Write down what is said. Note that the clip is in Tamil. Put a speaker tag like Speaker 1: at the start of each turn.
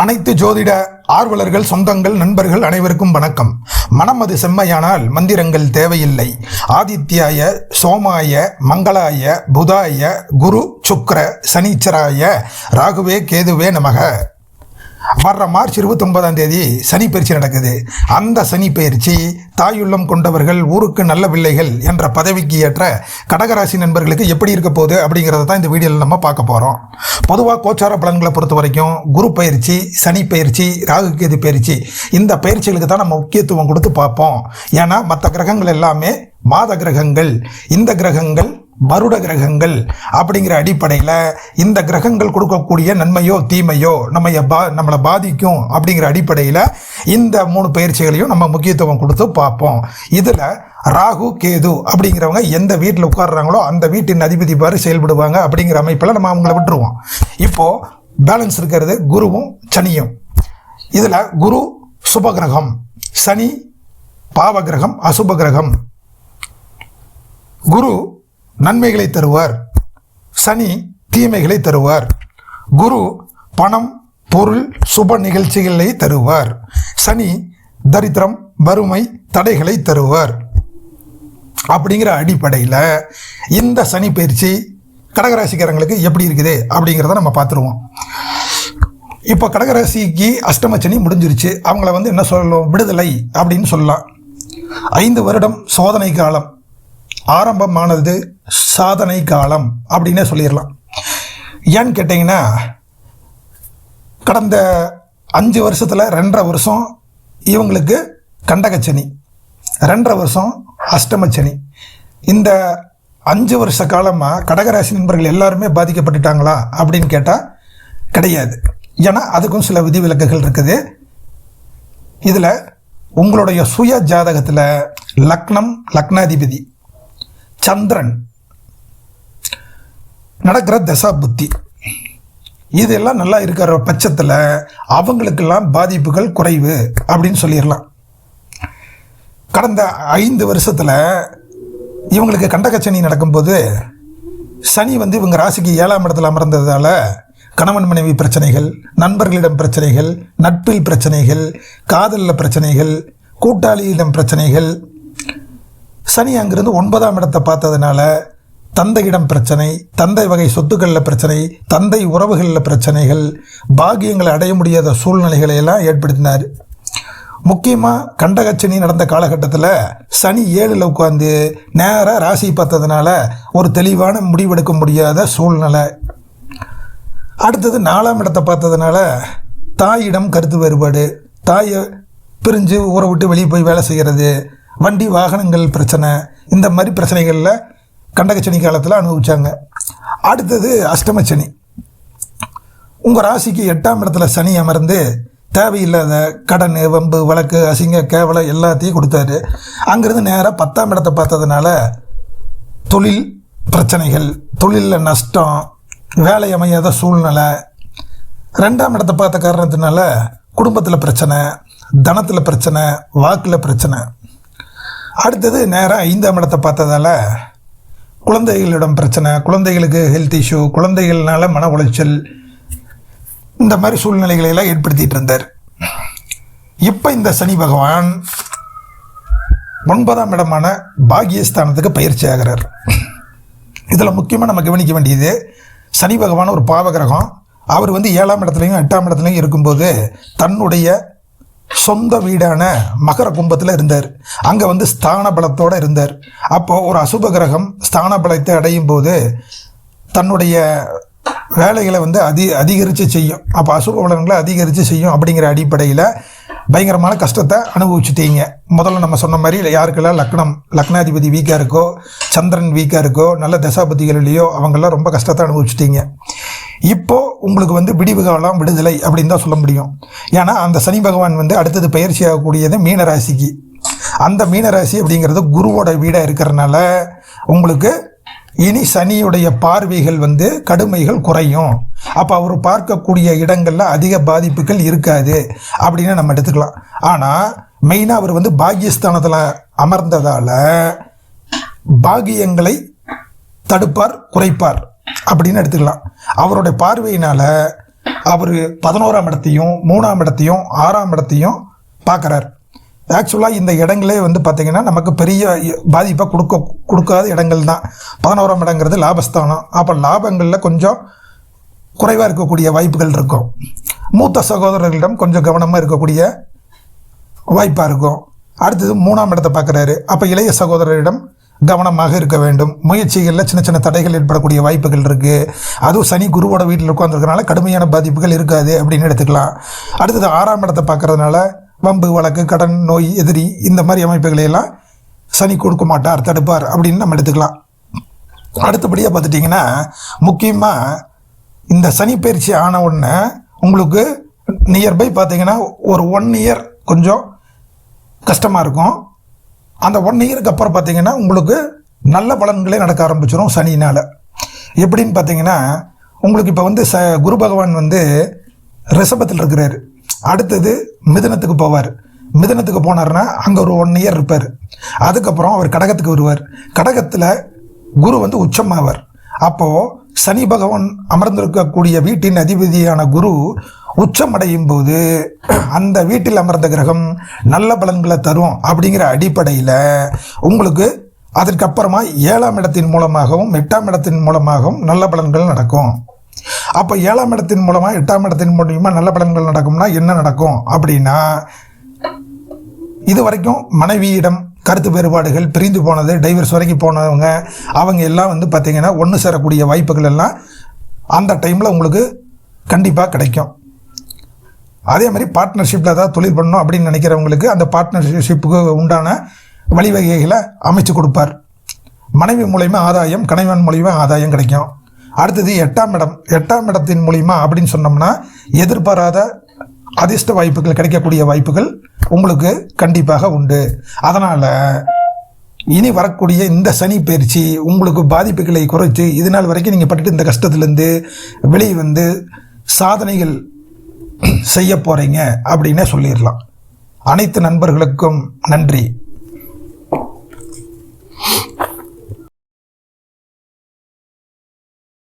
Speaker 1: அனைத்து ஜோதிட ஆர்வலர்கள் சொந்தங்கள் நண்பர்கள் அனைவருக்கும் வணக்கம். மனம் அது செம்மையானால் மந்திரங்கள் தேவையில்லை. ஆதித்யாய சோமாய மங்களாய புதாய குரு சுக்ர சனீச்சராய ராகுவே கேதுவே நமக. வர்ற மார்ச் இருபத்தொன்பதாம் தேதி சனி பயிற்சி நடக்குது. அந்த சனி பயிற்சி தாயுள்ளம் கொண்டவர்கள் ஊருக்கு நல்ல பிள்ளைகள் என்ற பதவிக்கு ஏற்ற கடகராசி நண்பர்களுக்கு எப்படி இருக்க போகுது அப்படிங்கிறத தான் இந்த வீடியோவில் நம்ம பார்க்க போகிறோம் பொதுவாக கோச்சார பலன்களை பொறுத்த வரைக்கும் குரு பயிற்சி சனி பயிற்சி ராகு கேது பயிற்சி இந்த பயிற்சிகளுக்கு தான் நம்ம முக்கியத்துவம் கொடுத்து பார்ப்போம். ஏன்னா மற்ற கிரகங்கள் எல்லாமே மாத கிரகங்கள். இந்த கிரகங்கள் வருட கிரகங்கள் அப்படிங்கிற அடிப்படையில் இந்த கிரகங்கள் கொடுக்கக்கூடிய நன்மையோ தீமையோ நம்ம பா நம்மளை பாதிக்கும் அப்படிங்கிற அடிப்படையில் இந்த மூணு பயிற்சிகளையும் நம்ம முக்கியத்துவம் கொடுத்து பார்ப்போம். இதில் ராகு கேது அப்படிங்கிறவங்க எந்த வீட்டில் உட்கார்றாங்களோ அந்த வீட்டின் அதிபதி பாரு செயல்படுவாங்க அப்படிங்கிற அமைப்பில் நம்ம அவங்கள விட்டுருவோம். இப்போது பேலன்ஸ் இருக்கிறது குருவும் சனியும். இதில் குரு சுபகிரகம் சனி பாவகிரகம் அசுப கிரகம் குரு நன்மைகளை தருவார். சனி தீமைகளை தருவார். குரு பணம் பொருள் சுப நிகழ்ச்சிகளை தருவார். சனி தரித்திரம் வறுமை தடைகளை தருவார். அப்படிங்கிற அடிப்படையில் இந்த சனி பயிற்சி கடகராசிக்காரங்களுக்கு எப்படி இருக்குது அப்படிங்கிறத நம்ம பார்த்துருவோம். இப்போ கடகராசிக்கு அஷ்டம சனி முடிஞ்சிருச்சு. அவங்கள வந்து என்ன சொல்லணும்? விடுதலை அப்படின்னு சொல்லலாம். ஐந்து வருடம் சோதனை காலம். ஆரம்பமானது சாதனை காலம் அப்படின்னே சொல்லிடலாம். ஏன்னு கேட்டிங்கன்னா கடந்த அஞ்சு வருஷத்தில் ரெண்டரை வருஷம் இவங்களுக்கு கண்டகச்சனி ரெண்டரை வருஷம் அஷ்டமச்சனி. இந்த அஞ்சு வருஷ காலமாக கடகராசி நண்பர்கள் எல்லாருமே பாதிக்கப்பட்டுட்டாங்களா அப்படின்னு கேட்டால் கிடையாது. ஏன்னா அதுக்கும் சில விதிவிலக்குகள் இருக்குது. இதில் உங்களுடைய சுய ஜாதகத்தில் லக்னம் லக்னாதிபதி சந்திரன் நடக்கிற தசா புத்தி இதெல்லாம் நல்லா இருக்கிற பட்சத்தில் அவங்களுக்கெல்லாம் பாதிப்புகள் குறைவு அப்படின்னு சொல்லிடலாம். கடந்த ஐந்து வருஷத்தில் இவங்களுக்கு கண்டகச்சனி நடக்கும்போது சனி வந்து இவங்க ராசிக்கு ஏழாம் இடத்துல அமர்ந்ததால் கணவன் மனைவி பிரச்சனைகள் நண்பர்களிடம் பிரச்சனைகள் நட்பில் பிரச்சனைகள் காதலில் பிரச்சனைகள் கூட்டாளியிடம் பிரச்சனைகள் சனி அங்கிருந்து ஒன்பதாம் இடத்தை பார்த்ததுனால தந்தையிடம் பிரச்சனை தந்தை வகை சொத்துக்களில் பிரச்சனை தந்தை உறவுகளில் பிரச்சனைகள் பாகியங்களை அடைய முடியாத சூழ்நிலைகளை எல்லாம் ஏற்படுத்தினார். முக்கியமாக கண்டகச்சனி நடந்த காலகட்டத்தில் சனி ஏழில் உட்காந்து நேராக ராசி பார்த்ததுனால ஒரு தெளிவான முடிவெடுக்க முடியாத சூழ்நிலை. அடுத்தது நாலாம் இடத்தை பார்த்ததுனால தாயிடம் கருத்து வேறுபாடு. தாயை பிரிஞ்சு ஊரை விட்டு வெளியே போய் வேலை செய்கிறது வண்டி வாகனங்கள் பிரச்சனை இந்த மாதிரி பிரச்சனைகளில் கண்டகச்சனி காலத்தில் அனுபவிச்சாங்க. அடுத்தது அஷ்டமச்சனி. உங்கள் ராசிக்கு எட்டாம் இடத்துல சனி அமர்ந்து தேவையில்லாத கடன் வம்பு வழக்கு அசிங்க கேவலம் எல்லாத்தையும் கொடுத்தாரு. அங்கேருந்து நேராக பத்தாம் இடத்தை பார்த்ததுனால தொழில் பிரச்சனைகள் தொழிலில் நஷ்டம் வேலை அமையாத சூழ்நிலை ரெண்டாம் இடத்தை பார்த்த காரணத்தினால குடும்பத்தில் பிரச்சனை தனத்தில் பிரச்சனை வாக்கில் பிரச்சனை. அடுத்தது நேராக ஐந்தாம் இடத்தை பார்த்ததால குழந்தைகளிடம் பிரச்சனை குழந்தைகளுக்கு ஹெல்த் இஷ்யூ குழந்தைகள்னால மன உளைச்சல் இந்த மாதிரி சூழ்நிலைகளை எல்லாம் ஏற்படுத்திட்டு இருந்தார். இப்போ இந்த சனி பகவான் ஒன்பதாம் இடமான பாகியஸ்தானத்துக்கு பயிற்சி ஆகிறார். இதில் முக்கியமாக நம்ம கவனிக்க வேண்டியது சனி பகவான் ஒரு பாவகிரகம். அவர் வந்து ஏழாம் இடத்துலையும் எட்டாம் இடத்துலையும் இருக்கும்போது தன்னுடைய சொந்த வீடான மகர கும்பத்தில் இருந்தார். அங்கே வந்து ஸ்தான பலத்தோடு இருந்தார். அப்போது ஒரு அசுப கிரகம் ஸ்தான பலத்தை அடையும் போது தன்னுடைய வேலைகளை வந்து அதி அதிகரித்து செய்யும். அப்போ அசுப பலன்களை அதிகரித்து செய்யும் அப்படிங்கிற அடிப்படையில் பயங்கரமான கஷ்டத்தை அனுபவிச்சுட்டீங்க. முதல்ல நம்ம சொன்ன மாதிரி யாருக்கெல்லாம் லக்னம் லக்னாதிபதி வீக்காக இருக்கோ சந்திரன் வீக்காக இருக்கோ நல்ல தசாபதிகள் இல்லையோ அவங்கெல்லாம் ரொம்ப கஷ்டத்தை அனுபவிச்சுட்டீங்க. இப்போ உங்களுக்கு வந்து விடிவு காலம் விடுதலை அப்படின்னு தான் சொல்ல முடியும். ஏன்னா அந்த சனி பகவான் வந்து அடுத்தது பயிற்சி ஆகக்கூடியது மீனராசிக்கு அந்த மீனராசி அப்படிங்கிறது குருவோட வீடாக இருக்கிறனால உங்களுக்கு இனி சனியுடைய பார்வைகள் வந்து கடுமைகள் குறையும். அப்போ அவர் பார்க்கக்கூடிய இடங்களில் அதிக பாதிப்புகள் இருக்காது அப்படின்னு நம்ம எடுத்துக்கலாம். ஆனால் மெயினாக அவர் வந்து பாகியஸ்தானத்தில் அமர்ந்ததால் பாகியங்களை தடுப்பார் குறைப்பார். அப்படின்னு எடுத்துக்கலாம். அவருடைய பார்வையினால் அவர் பதினோராம் இடத்தையும் மூணாம் இடத்தையும் ஆறாம் இடத்தையும் பார்க்குறார். ஆக்சுவலாக இந்த இடங்களே வந்து பார்த்திங்கன்னா நமக்கு பெரிய பாதிப்பை கொடுக்க கொடுக்காத இடங்கள் தான். பதினோராம் இடங்கிறது லாபஸ்தானம். அப்போ லாபங்களில் கொஞ்சம் குறைவாக இருக்கக்கூடிய வாய்ப்புகள் இருக்கும். மூத்த சகோதரர்களிடம் கொஞ்சம் கவனமாக இருக்கக்கூடிய வாய்ப்பாக இருக்கும். அடுத்தது மூணாம் இடத்தை பார்க்குறாரு. அப்போ இளைய சகோதரரிடம் கவனமாக இருக்க வேண்டும். முயற்சிகளில் சின்ன சின்ன தடைகள் ஏற்படக்கூடிய வாய்ப்புகள் இருக்குது அதுவும் சனி குருவோட வீட்டில் உட்காந்துருக்கனால கடுமையான பாதிப்புகள் இருக்காது அப்படின்னு எடுத்துக்கலாம். அடுத்தது ஆறாம் இடத்தை பார்க்கறதுனால வம்பு வழக்கு கடன் நோய் எதிரி இந்த மாதிரி அமைப்புகளை எல்லாம் சனி கொடுக்க மாட்டார் தடுப்பார் அப்படின்னு நம்ம எடுத்துக்கலாம். அடுத்தபடியாக பார்த்துட்டிங்கன்னா முக்கியமாக இந்த சனி பயிற்சி ஆன உடனே உங்களுக்கு நியர்பை பார்த்தீங்கன்னா ஒரு ஒன் இயர் கொஞ்சம் கஷ்டமாக இருக்கும். அந்த ஒன் இயருக்கு அப்புறம் பார்த்தீங்கன்னா உங்களுக்கு நல்ல பலன்களே நடக்க ஆரம்பிச்சிடும் சனினால் எப்படின்னு பார்த்தீங்கன்னா உங்களுக்கு இப்போ வந்து ச குரு பகவான் வந்து ரிஷபத்தில் இருக்கிறார். அடுத்தது மிதனத்துக்கு போவார். மிதனத்துக்கு போனார்னா அங்கே ஒரு ஒன் இயர் இருப்பார். அதுக்கப்புறம் அவர் கடகத்துக்கு வருவார். கடகத்தில் குரு வந்து உச்சமாவார். அப்போது சனி பகவான் அமர்ந்திருக்கக்கூடிய வீட்டின் அதிபதியான குரு உச்சமடையும் போது அந்த வீட்டில் அமர்ந்த கிரகம் நல்ல பலன்களை தரும் அப்படிங்கிற அடிப்படையில் உங்களுக்கு அதற்கப்புறமா ஏழாம் இடத்தின் மூலமாகவும் எட்டாம் இடத்தின் மூலமாகவும் நல்ல பலன்கள் நடக்கும். அப்போ ஏழாம் இடத்தின் மூலமாக எட்டாம் இடத்தின் மூலியமா நல்ல பலன்கள் நடக்கும்னா என்ன நடக்கும் அப்படின்னா இது வரைக்கும் மனைவியிடம் கருத்து வேறுபாடுகள் பிரிந்து போனது டைவர்ஸ் வரைக்கும் போனவங்க அவங்க எல்லாம் வந்து பார்த்திங்கன்னா ஒன்று சேரக்கூடிய வாய்ப்புகள் எல்லாம் அந்த டைமில் உங்களுக்கு கண்டிப்பாக கிடைக்கும். அதே மாதிரி பார்ட்னர்ஷிப்பில் ஏதாவது தொழில் பண்ணணும் அப்படின்னு நினைக்கிறவங்களுக்கு அந்த பார்ட்னர்ஷிப்புக்கு உண்டான வழிவகைகளை அமைச்சு கொடுப்பார். மனைவி மூலயமா ஆதாயம் கணவன் மூலயமா ஆதாயம் கிடைக்கும். அடுத்தது எட்டாம் இடம். எட்டாம் இடத்தின் மூலிமா அப்படின்னு சொன்னோம்னா எதிர்பாராத அதிர்ஷ்ட வாய்ப்புகள் கிடைக்கக்கூடிய வாய்ப்புகள் உங்களுக்கு கண்டிப்பாக உண்டு. அதனால் இனி வரக்கூடிய இந்த சனி பயிற்சி உங்களுக்கு பாதிப்புகளை குறைச்சி இது நாள் வரைக்கும் நீங்கள் பட்டுட்டு இந்த கஷ்டத்துலேருந்து வெளியே வந்து சாதனைகள் செய்ய போகிறீங்க அப்படின்னே சொல்லிடலாம். அனைத்து நண்பர்களுக்கும் நன்றி.